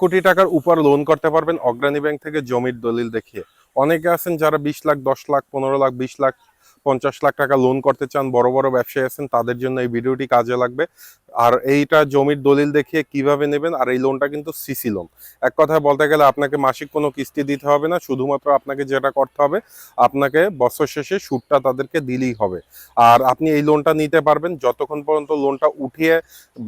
কোটি টাকার উপর লোন করতে পারবেন। অগ্রণী ব্যাংক থেকে জমির দলিল দেখিয়ে। অনেকে আছেন যারা বিশ লাখ, দশ লাখ, পনেরো লাখ, বিশ লাখ, পঞ্চাশ লাখ টাকা লোন করতে চান, বড় বড় ব্যবসায়ী আছেন, তাদের জন্য এই ভিডিওটি কাজে লাগবে। আর এইটা জমির দলিল দেখিয়ে কীভাবে নেবেন? আর এই লোনটা কিন্তু সিসি লোন এক কথায় বলতে গেলে আপনাকে মাসিক কোনো কিস্তি দিতে হবে না, শুধুমাত্র আপনাকে যেটা করতে হবে, আপনাকে বছর শেষে সুদটা তাদেরকে দিলেই হবে। আর আপনি এই লোনটা নিতে পারবেন, যতক্ষণ পর্যন্ত লোনটা উঠিয়ে,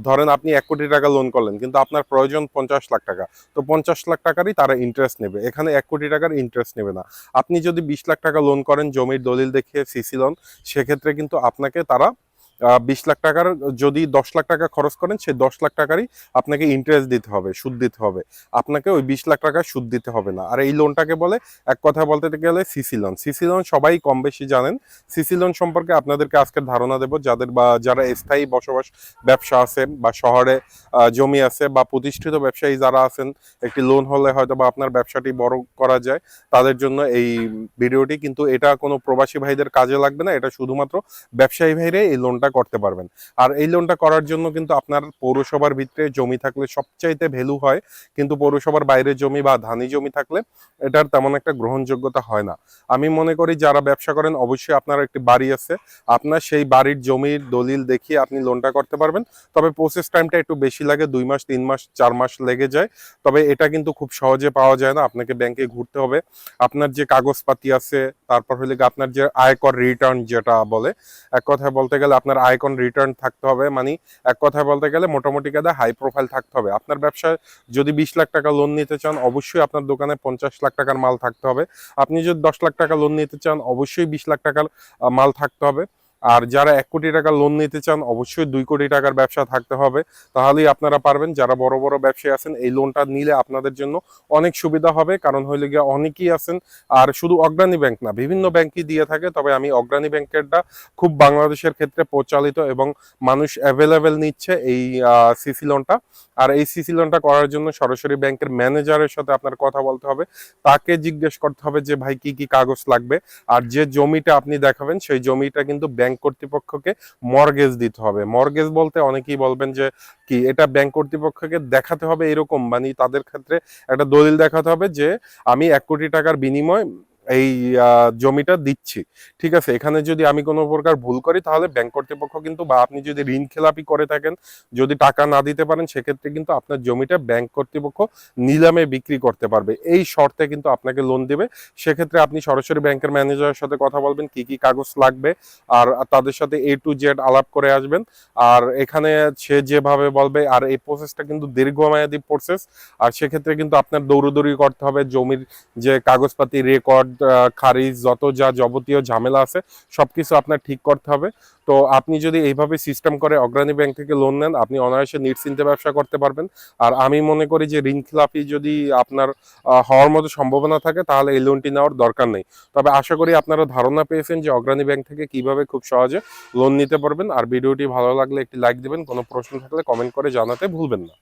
ধরেন আপনি এক কোটি টাকা লোন করলেন, কিন্তু আপনার প্রয়োজন পঞ্চাশ লাখ টাকা। তো পঞ্চাশ লাখ টাকারই তারা ইন্টারেস্ট নেবে। এখানে এক কোটি টাকার ইন্টারেস্ট নেবে না। আপনি যদি বিশ লাখ টাকা লোন করেন, জমির দলিল দেখিয়ে সিসি লোন সেক্ষেত্রে কিন্তু আপনাকে তারা বিশ লাখ টাকার, যদি দশ লাখ টাকা খরচ করেন, সেই দশ লাখ টাকারই আপনাকে ইন্টারেস্ট দিতে হবে, সুদ দিতে হবে। আপনাকে ওই বিশ লাখ টাকা সুদ দিতে হবে না। আর এই লোনটাকে বলে, এক কথা বলতে গেলে সিসি লোন সিসি লোন সবাই কম বেশি জানেন। সিসি লোন সম্পর্কে আপনাদেরকে আজকের ধারণা দেবো। যাদের বা যারা স্থায়ী বসবাস ব্যবসা আছে বা শহরে জমি আছে বা প্রতিষ্ঠিত ব্যবসায়ী যারা আছেন, একটি লোন হলে হয়তো বা আপনার ব্যবসাটি বড় করা যায়। তাদের জন্য এই ভিডিওটি কিন্তু এটা কোনো প্রবাসী ভাইদের কাজে লাগবে না। এটা শুধুমাত্র ব্যবসায়ী ভাইরে এই লোনটা করতে পারবেন। আর এই লোনটা করার জন্য কিন্তু আপনার পৌরসভার ভিতরে জমি থাকলে সবচাইতে ভ্যালু হয়, কিন্তু পৌরসভার বাইরে জমি বা ধানি জমি থাকলে এটার তেমন একটা গ্রহণযোগ্যতা হয় না। আমি মনে করি যারা ব্যবসা করেন, অবশ্যই আপনার একটি বাড়ি আছে, আপনার সেই বাড়ির জমির দলিল দেখিয়ে আপনি লোনটা করতে পারবেন। তবে প্রসেস টাইমটা একটু বেশি লাগে, দুই মাস, তিন মাস, চার মাস লেগে যায়। তবে এটা কিন্তু খুব সহজে পাওয়া যায় না, আপনাকে ব্যাংকে ঘুরতে হবে। আপনার যে কাগজপাতি আছে, তারপর হলে আপনার যে আয়কর রিটার্ন যেটা বলে, এক কথায় বলতে গেলে আপনার আয়কর রিটার্ন থাকতে হবে। মানে এক কথায় বলতে গেলে মোটামুটি কাদা হাই প্রোফাইল থাকতে হবে। আপনার ব্যবসায় যদি বিশ লাখ টাকা লোন নিতে চান, অবশ্যই আপনার দোকানে পঞ্চাশ লাখ টাকার মাল থাকতে হবে। আপনি যদি দশ লাখ টাকা লোন নিতে চান, অবশ্যই বিশ লাখ টাকার মাল থাকতে হবে। আর যারা এক কোটি টাকা লোন নিতে চান, অবশ্যই দুই কোটি টাকার ব্যবসা থাকতে হবে। তাহলেই আপনারা পারবেন, যারা বড় বড় ব্যবসায়ী আছেন, এই লোনটা নিলে আপনাদের জন্য অনেক সুবিধা হবে। কারণ হইলে গিয়ে অনেকেই আছেন, আর শুধু অগ্রণী ব্যাংক না, বিভিন্ন ব্যাংকই দিয়ে থাকে। তবে আমি অগ্রণী ব্যাংকেরটা খুব বাংলাদেশের ক্ষেত্রে প্রচালিত এবং মানুষ অ্যাভেলেবেল নিচ্ছে এই সিসি লোনটা আর এই সিসি লোনটা করার জন্য সরাসরি ব্যাংকের ম্যানেজারের সাথে আপনার কথা বলতে হবে। তাকে জিজ্ঞেস করতে হবে যে, ভাই, কি কি কাগজ লাগবে? আর যে জমিটা আপনি দেখাবেন, সেই জমিটা কিন্তু ব্যাংক কর্তৃপক্ষকে মর্গেজ দিতে হবে। মর্গেজ বলতে অনেকেই বলবেন যে, কি এটা ব্যাংক কর্তৃপক্ষকে দেখাতে হবে এরকম। মানে তাদের ক্ষেত্রে একটা দলিল দেখাতে হবে যে, আমি এক কোটি টাকার বিনিময় এই জমিটা দিচ্ছি। ঠিক আছে? এখানে যদি আমি কোনো প্রকার ভুল করি, তাহলে ব্যাংক কর্তৃপক্ষ কিন্তু বা আপনি যদি ঋণ খেলাপি করে থাকেন, যদি টাকা না দিতে পারেন, সেক্ষেত্রে কিন্তু আপনার জমিটা ব্যাংক কর্তৃপক্ষ নিলামে বিক্রি করতে পারবে। এই শর্তে কিন্তু আপনাকে লোন দেবে। সেক্ষেত্রে আপনি সরাসরি ব্যাংকের ম্যানেজারের সাথে কথা বলবেন, কি কি কাগজ লাগবে, আর তাদের সাথে এ টু জেড আলাপ করে আসবেন। আর এখানে সে যেভাবে বলবে, আর এই প্রসেসটা কিন্তু দীর্ঘমেয়াদী প্রসেস আর সেক্ষেত্রে কিন্তু আপনার দৌড়দৌড়ি করতে হবে, জমির যে কাগজপাতি রেকর্ড খারিজ, যত যা যাবতীয় ঝামেলা আছে, সবকিছু আপনার ঠিক করতে হবে। তো আপনি যদি এইভাবে সিস্টেম করে অগ্রণী ব্যাংক থেকে লোন নেন, আপনি অনায়াসে নিশ্চিন্তে ব্যবসা করতে পারবেন। আর আমি মনে করি যে ঋণ খেলাপি যদি আপনার হওয়ার মতো সম্ভাবনা থাকে, তাহলে এই লোনটি নেওয়ার দরকার নেই। তবে আশা করি আপনারা ধারণা পেয়েছেন যে অগ্রণী ব্যাংক থেকে কীভাবে খুব সহজে লোন নিতে পারবেন। আর ভিডিওটি ভালো লাগলে একটি লাইক দিবেন। কোনো প্রশ্ন থাকলে কমেন্ট করে জানাতে ভুলবেন না।